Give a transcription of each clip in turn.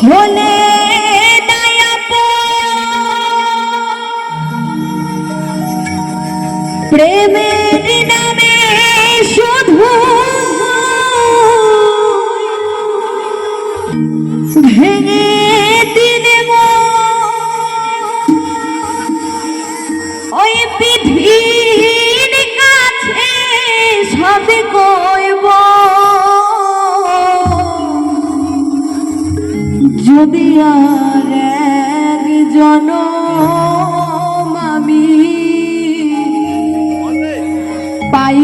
মনে প্রেমের নামে শুধু ভেঙে দিলে ওই পৃথিবীর কাছে সবে যদি আর এক জনম আমি। পাই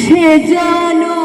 সে জানো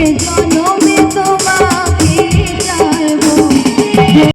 জনম